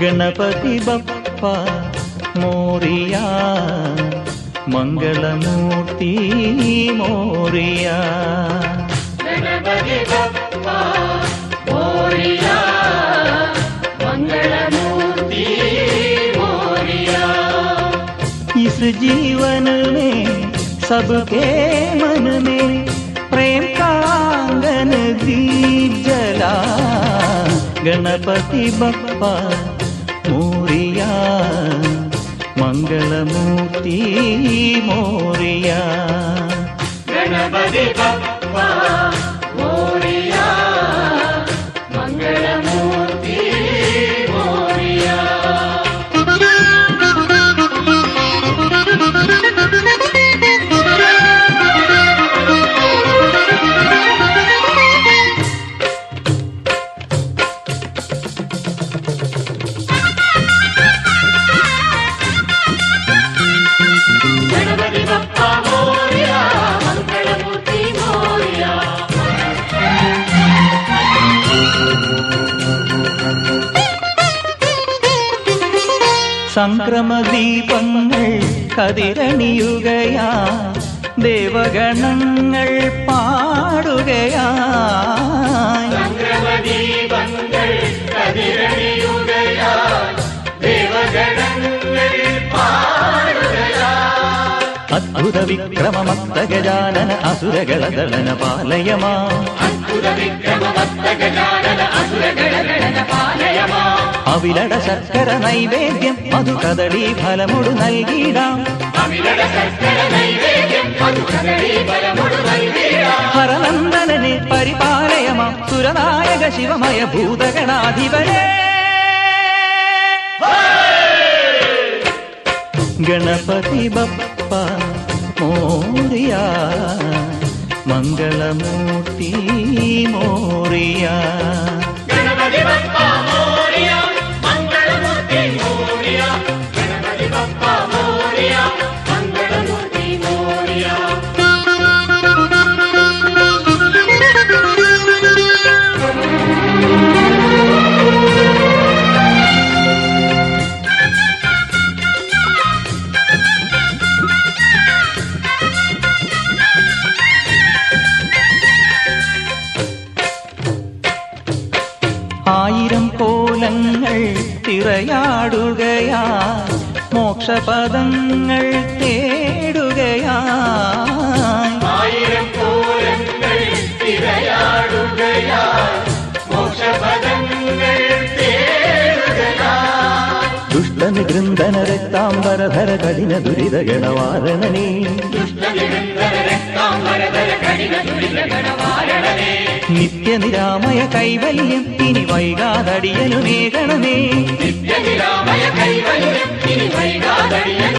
గణపతి బప్ప మోరియా మంగళమూర్తి మోరియా గణపతి బప్ప इस जीवन में सबके मन में प्रेम का आंगन दीप जला गणपति बप्पा मोरिया मंगलमूर्ति मोरिया गणपति बप्पा സംക്രമദീപങ്ങൾ കതിരണിയുകയാ. ദേവഗണങ്ങൾ പാടുകയാ. സംക്രമദീപങ്ങൾ കതിരണിയുകയാ. ദേവഗണങ്ങൾ അത്ഭുത വിക്രമമത്ത ഗജാനന അസുരകളദളന പാലയമാ. അത്ഭുത വിക്രമവത്ത അവിലട ശർക്കര നൈവേദ്യം മധു കദളി ഫലമൊടു നൽകിടാം ഹരനന്ദനെ പരിപാലയമാം സുരനായക ശിവമയ ഭൂതഗണാധിപനെ ഗണപതി ബപ്പ മോറിയ മംഗളമൂർത്തി മോറിയ. ഗണപതി ബപ്പ María. കോലങ്ങൾ തിറയാടുകയാ മോക്ഷപദങ്ങൾ തേടുകയാ. ഗണവാരണനേ ദുഷ്ടനിരന്തര രക്താംബരധര കഠിന ദുരിത ഗണവാരണനേ. നിത്യനിരാമയ കൈവല്യം ഇനി വൈകാതടിയനുമേകണമേ നിത്യനിരാമയ കൈവല്യം ഇനി വൈകാതടിയ